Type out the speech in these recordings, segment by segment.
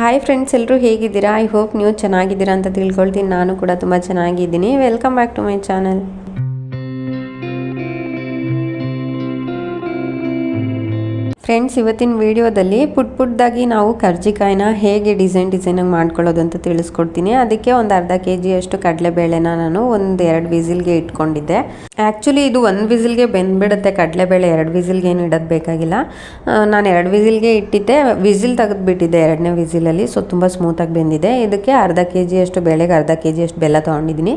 Hi friends ಎಲ್ಲರೂ ಹೇಗಿದ್ದೀರಾ? I hope ನೀವು ಚೆನ್ನಾಗಿದ್ದೀರಾ ಅಂತ ತಿಳ್ಕೊಳ್ತೀನಿ. ನಾನು ಕೂಡ ತುಂಬ ಚೆನ್ನಾಗಿದ್ದೀನಿ. Welcome back to my channel friends, ಇವತ್ತಿನ ವಿಡಿಯೋದಲ್ಲಿ ಪುಟ್ ಪುಟ್ಟದಾಗಿ ನಾವು ಕರ್ಜಿಕಾಯಿನ ಹೇಗೆ ಡಿಸೈನ್ ಡಿಸೈನಾಗಿ ಮಾಡ್ಕೊಳ್ಳೋದು ಅಂತ ತಿಳಿಸ್ಕೊಡ್ತೀನಿ. ಅದಕ್ಕೆ ಒಂದು ಅರ್ಧ ಕೆ ಜಿಯಷ್ಟು ಕಡಲೆಬೇಳೆನ ನಾನು ಒಂದು ಎರಡು ವಿಸಿಲ್ಗೆ ಇಟ್ಕೊಂಡಿದ್ದೆ. ಆ್ಯಕ್ಚುಲಿ ಇದು ಒಂದು ವಿಸಿಲ್ಗೆ ಬೆಂದ್ಬಿಡುತ್ತೆ. ಕಡಲೆಬೇಳೆ ಎರಡು ವಿಸಿಲ್ಗೆ ಏನು ಇಡೋದು ಬೇಕಾಗಿಲ್ಲ. ನಾನು ಎರಡು ವಿಸಿಲ್ಗೆ ಇಟ್ಟಿದ್ದೆ. ವಿಸಿಲ್ ತೆಗೆದುಬಿಟ್ಟಿದ್ದೆ ಎರಡನೇ ವಿಸಿಲಲ್ಲಿ, ಸೊ ತುಂಬ ಸ್ಮೂತಾಗಿ ಬೆಂದಿದೆ. ಇದಕ್ಕೆ ಅರ್ಧ ಕೆ ಜಿಯಷ್ಟು ಬೇಳೆಗೆ ಅರ್ಧ ಕೆ ಜಿಯಷ್ಟು ಬೆಲ್ಲ ತೊಗೊಂಡಿದ್ದೀನಿ.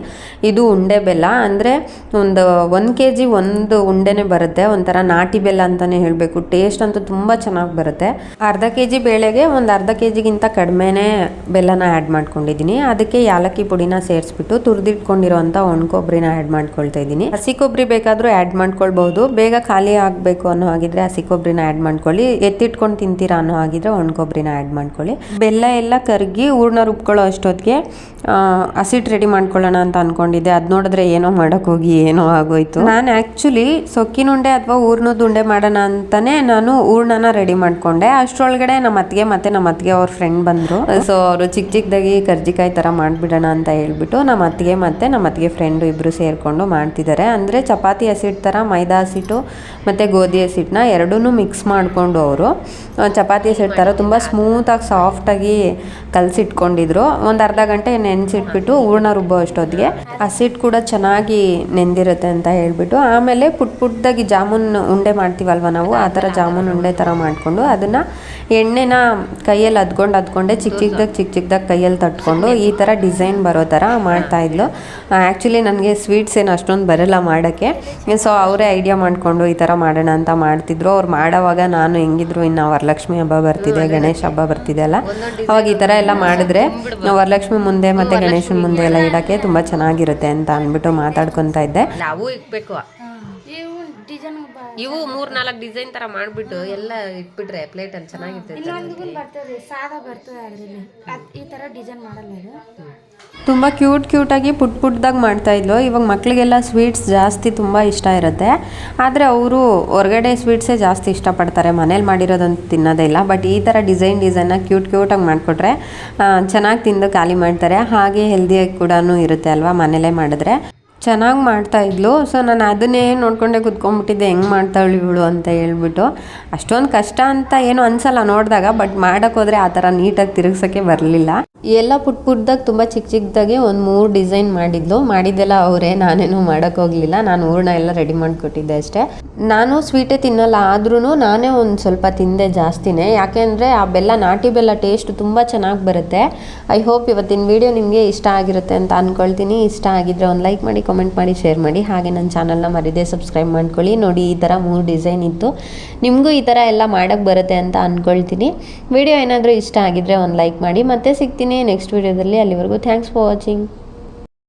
ಇದು ಉಂಡೆ ಬೆಲ್ಲ, ಅಂದರೆ ಒಂದು ಒಂದು ಕೆ ಜಿ ಒಂದು ಉಂಡೆನೇ ಬರುತ್ತೆ. ಒಂಥರ ನಾಟಿ ಬೆಲ್ಲ ಅಂತಲೇ ಹೇಳಬೇಕು. ಟೇಸ್ಟ್ ಅಂತೂ ತುಂಬ ಚೆನ್ನಾಗಿ ಬರುತ್ತೆ. ಅರ್ಧ ಕೆ ಜಿ ಬೇಳೆಗೆ ಒಂದು ಅರ್ಧ ಕೆ ಜಿಗಿಂತ ಕಡಿಮೆನೇ ಬೆಲ್ಲನ ಆ್ಯಡ್ ಮಾಡ್ಕೊಂಡಿದ್ದೀನಿ. ಅದಕ್ಕೆ ಯಾಲಕ್ಕಿ ಪುಡಿನ ಸೇರಿಸ್ಬಿಟ್ಟು ತುರಿದಿಟ್ಕೊಂಡಿರೋಂಥ ಒಣಕೊಬ್ಬರಿನ ಆ್ಯಡ್ ಮಾಡ್ಕೊಳ್ತಾ ಇದ್ದೀನಿ. ಹಸಿ ಕೊಬ್ಬರಿ ಬೇಕಾದರೂ ಆ್ಯಡ್ ಮಾಡ್ಕೊಳ್ಬಹುದು. ಬೇಗ ಖಾಲಿ ಆಗಬೇಕು ಅನ್ನೋ ಹಾಗಿದ್ರೆ ಹಸಿ ಕೊಬ್ಬರಿನ ಆ್ಯಡ್ ಮಾಡ್ಕೊಳ್ಳಿ. ಎತ್ತಿಟ್ಕೊಂಡು ತಿಂತೀರಾ ಅನ್ನೋ ಹಾಗಿದ್ರೆ ಒಣಕೊಬ್ಬರಿನ ಆ್ಯಡ್ ಮಾಡ್ಕೊಳ್ಳಿ. ಬೆಲ್ಲ ಎಲ್ಲ ಕರಗಿ ಹೂರ್ಣ ರುಬ್ಕೊಳ್ಳೋ ಅಷ್ಟೊತ್ತಿಗೆ ಹಸಿಟ್ಟು ರೆಡಿ ಮಾಡ್ಕೊಳ್ಳೋಣ ಅಂತ ಅಂದ್ಕೊಂಡಿದ್ದೆ ಅದು ನೋಡಿದ್ರೆ ಏನೋ ಮಾಡೋಕೆ ಹೋಗಿ ಏನೋ ಆಗೋಯ್ತು. ನಾನು ಆ್ಯಕ್ಚುಲಿ ಸೊಕ್ಕಿನ ಉಂಡೆ ಅಥವಾ ಊರ್ನದ ಉಂಡೆ ಮಾಡೋಣ ಅಂತಾನೆ ನಾನು ಹೂರ್ಣನ ರೆಡಿ ಮಾಡ್ಕೊಂಡೆ. ಅಷ್ಟರೊಳಗಡೆ ನಮ್ಮ ಅತ್ತಿಗೆ ಮತ್ತೆ ನಮ್ಮ ಅತ್ತಿಗೆ ಅವ್ರ ಫ್ರೆಂಡ್ ಬಂದರು. ಸೊ ಅವರು ಚಿಕ್ಕ ಚಿಕ್ಕದಾಗಿ ಕರ್ಜಿಕಾಯಿ ಥರ ಮಾಡಿಬಿಡೋಣ ಅಂತ ಹೇಳ್ಬಿಟ್ಟು ನಮ್ಮ ಅತ್ತಿಗೆ ಮತ್ತೆ ನಮ್ಮ ಅತ್ತಿಗೆ ಫ್ರೆಂಡು ಇಬ್ಬರು ಸೇರಿಕೊಂಡು ಮಾಡ್ತಿದ್ದಾರೆ ಅಂದರೆ ಚಪಾತಿ ಹಸಿಟ್ಟು ಥರ ಮೈದಾ ಹಸಿಟ್ಟು ಮತ್ತು ಗೋಧಿ ಹಸಿಟ್ಟನ್ನ ಎರಡೂ ಮಿಕ್ಸ್ ಮಾಡಿಕೊಂಡು ಅವರು. ಚಪಾತಿ ಹಸಿಟ್ಟು ಥರ ತುಂಬ ಸ್ಮೂತಾಗಿ ಸಾಫ್ಟಾಗಿ ಕಲಸಿಟ್ಕೊಂಡಿದ್ರು. ಒಂದು ಅರ್ಧ ಗಂಟೆ ನೆನೆಸಿಟ್ಬಿಟ್ಟು ಹೂರ್ಣ ರುಬ್ಬೋ ಅಷ್ಟೊತ್ತಿಗೆ ಹಸಿಟ್ಟು ಕೂಡ ಚೆನ್ನಾಗಿ ನೆಂದಿರುತ್ತೆ ಅಂತ ಹೇಳ್ಬಿಟ್ಟು ಆಮೇಲೆ ಪುಟ್ ಪುಟ್ಟದಾಗಿ ಜಾಮೂನ್ ಉಂಡೆ ಮಾಡ್ತೀವಲ್ವ ನಾವು? ಆ ಥರ ಜಾಮೂನ್ ಥರ ಮಾಡಿಕೊಂಡು ಅದನ್ನು ಎಣ್ಣೆನ ಕೈಯಲ್ಲಿ ಅದ್ಕೊಂಡು ಅದ್ಕೊಂಡೆ ಚಿಕ್ಕ ಚಿಕ್ಕದಾಗಿ ಚಿಕ್ಕ ಚಿಕ್ಕದಾಗಿ ಕೈಯಲ್ಲಿ ತಟ್ಕೊಂಡು ಈ ಥರ ಡಿಸೈನ್ ಬರೋ ಥರ ಮಾಡ್ತಾಯಿದ್ಲು ಆ್ಯಕ್ಚುಲಿ ನನಗೆ ಸ್ವೀಟ್ಸ್ ಏನು ಅಷ್ಟೊಂದು ಬರಲ್ಲ ಮಾಡೋಕ್ಕೆ. ಸೊ ಅವರೇ ಐಡಿಯಾ ಮಾಡಿಕೊಂಡು ಈ ಥರ ಮಾಡೋಣ ಅಂತ ಮಾಡ್ತಿದ್ರು. ಅವ್ರು ಮಾಡೋವಾಗ ನಾನು ಹೆಂಗಿದ್ರು, ಇನ್ನು ವರಲಕ್ಷ್ಮಿ ಹಬ್ಬ ಬರ್ತಿದೆ, ಗಣೇಶ ಹಬ್ಬ ಬರ್ತಿದೆ ಅಲ್ಲ. ಅವಾಗ ಈ ಥರ ಎಲ್ಲ ಮಾಡಿದ್ರೆ ವರಲಕ್ಷ್ಮಿ ಮುಂದೆ ಮತ್ತು ಗಣೇಶನ ಮುಂದೆ ಎಲ್ಲ ಇಡೋಕ್ಕೆ ತುಂಬ ಚೆನ್ನಾಗಿರುತ್ತೆ ಅಂತ ಅಂದ್ಬಿಟ್ಟು ಮಾತಾಡ್ಕೊತಾ ಇದ್ದೆ. ನಾವು ಇಕ್ಬೇಕು. ಡಿಸೈನ್ ಇವು ಮೂರ್ ನಾಲ್ಕು ಡಿಸೈನ್ ತರ ಮಾಡ್ಬಿಟ್ಟು ಎಲ್ಲ ಇಟ್ಬಿಟ್ರೆ ಪ್ಲೇಟ್ ಅಲ್ಲಿ ಚೆನ್ನಾಗಿರ್ತದೆ. ಇನ್ನೊಂದು ಬರ್ತದೆ ಸಾದಾ ಬರ್ತದೆ ಅದರಲ್ಲಿ. ಈ ತರ ಡಿಸೈನ್ ಮಾಡಲ್ಲ ಇದು. ತುಂಬ ಕ್ಯೂಟ್ ಕ್ಯೂಟಾಗಿ ಪುಟ್ ಪುಟ್ದಾಗಿ ಮಾಡ್ತಾಯಿದ್ಲು ಇವಾಗ ಮಕ್ಕಳಿಗೆಲ್ಲ ಸ್ವೀಟ್ಸ್ ಜಾಸ್ತಿ ತುಂಬ ಇಷ್ಟ ಇರುತ್ತೆ. ಆದರೆ ಅವರು ಹೊರಗಡೆ ಸ್ವೀಟ್ಸೇ ಜಾಸ್ತಿ ಇಷ್ಟಪಡ್ತಾರೆ. ಮನೇಲಿ ಮಾಡಿರೋದಂತ ತಿನ್ನೋದೇ ಇಲ್ಲ. ಬಟ್ ಈ ಥರ ಡಿಸೈನ್ ಡಿಸೈನ್ನ ಕ್ಯೂಟ್ ಕ್ಯೂಟಾಗಿ ಮಾಡಿಕೊಟ್ರೆ ಚೆನ್ನಾಗಿ ತಿಂದು ಖಾಲಿ ಮಾಡ್ತಾರೆ. ಹಾಗೆ ಹೆಲ್ದಿಯಾಗಿ ಕೂಡ ಇರುತ್ತೆ ಅಲ್ವಾ ಮನೇಲೇ ಮಾಡಿದ್ರೆ. ಚೆನ್ನಾಗಿ ಮಾಡ್ತಾ ಇದ್ಲು. ಸೊ ನಾನು ಅದನ್ನೇ ನೋಡ್ಕೊಂಡೆ ಕುತ್ಕೊಂಡ್ಬಿಟ್ಟಿದ್ದೆ, ಹೆಂಗೆ ಮಾಡ್ತಾಳು ಇವಳು ಅಂತ ಹೇಳ್ಬಿಟ್ಟು. ಅಷ್ಟೊಂದು ಕಷ್ಟ ಅಂತ ಏನು ಅನ್ಸಲ್ಲ ನೋಡಿದಾಗ ಬಟ್ ಮಾಡೋಕ್ಕೋದ್ರೆ ಆ ಥರ ನೀಟಾಗಿ ತಿರುಗ್ಸೋಕ್ಕೆ ಬರಲಿಲ್ಲ. ಎಲ್ಲ ಪುಟ್ ಪುಟ್ದಾಗ ತುಂಬ ಚಿಕ್ಕ ಚಿಕ್ಕದಾಗೆ ಒಂದು ಮೂರು ಡಿಸೈನ್ ಮಾಡಿದ್ಲು. ಮಾಡಿದ್ದೆಲ್ಲ ಅವರೇ, ನಾನೇನು ಮಾಡೋಕ್ಕೋಗ್ಲಿಲ್ಲ ನಾನು ಹೂರಣ ಎಲ್ಲ ರೆಡಿ ಮಾಡಿಕೊಟ್ಟಿದ್ದೆ ಅಷ್ಟೇ. ನಾನು ಸ್ವೀಟೇ ತಿನ್ನಲ್ಲ ಆದ್ರೂ ನಾನೇ ಒಂದು ಸ್ವಲ್ಪ ತಿಂದೆ ಜಾಸ್ತಿನೇ. ಯಾಕೆಂದರೆ ಆ ಬೆಲ್ಲ, ನಾಟಿ ಬೆಲ್ಲ ಟೇಸ್ಟ್ ತುಂಬ ಚೆನ್ನಾಗಿ ಬರುತ್ತೆ. ಐ ಹೋಪ್ ಇವತ್ತಿನ ವಿಡಿಯೋ ನಿಮಗೆ ಇಷ್ಟ ಆಗಿರುತ್ತೆ ಅಂತ ಅಂದ್ಕೊಳ್ತೀನಿ ಇಷ್ಟ ಆಗಿದ್ದರೆ ಒಂದು ಲೈಕ್ ಮಾಡಿ ಕಮೆಂಟ್ ಮಾಡಿ ಶೇರ್ ಮಾಡಿ. ಹಾಗೆ ನನ್ನ ಚಾನಲ್ನ ಮರಿದೇ ಸಬ್ಸ್ಕ್ರೈಬ್ ಮಾಡ್ಕೊಳ್ಳಿ. ನೋಡಿ, ಈ ಥರ ಮೂರು ಡಿಸೈನ್ ಇತ್ತು. ನಿಮಗೂ ಈ ಥರ ಎಲ್ಲ ಮಾಡೋಕ್ಕೆ ಬರುತ್ತೆ ಅಂತ ಅಂದ್ಕೊಳ್ತೀನಿ ವಿಡಿಯೋ ಏನಾದರೂ ಇಷ್ಟ ಆಗಿದ್ದರೆ ಒಂದು ಲೈಕ್ ಮಾಡಿ. ಮತ್ತೆ ಸಿಗ್ತೀನಿ ನೆಕ್ಸ್ಟ್ ವೀಡಿಯೋದಲ್ಲಿ ಅಲ್ಲಿವರೆಗೂ ಥ್ಯಾಂಕ್ಸ್ ಫಾರ್ ವಾಚಿಂಗ್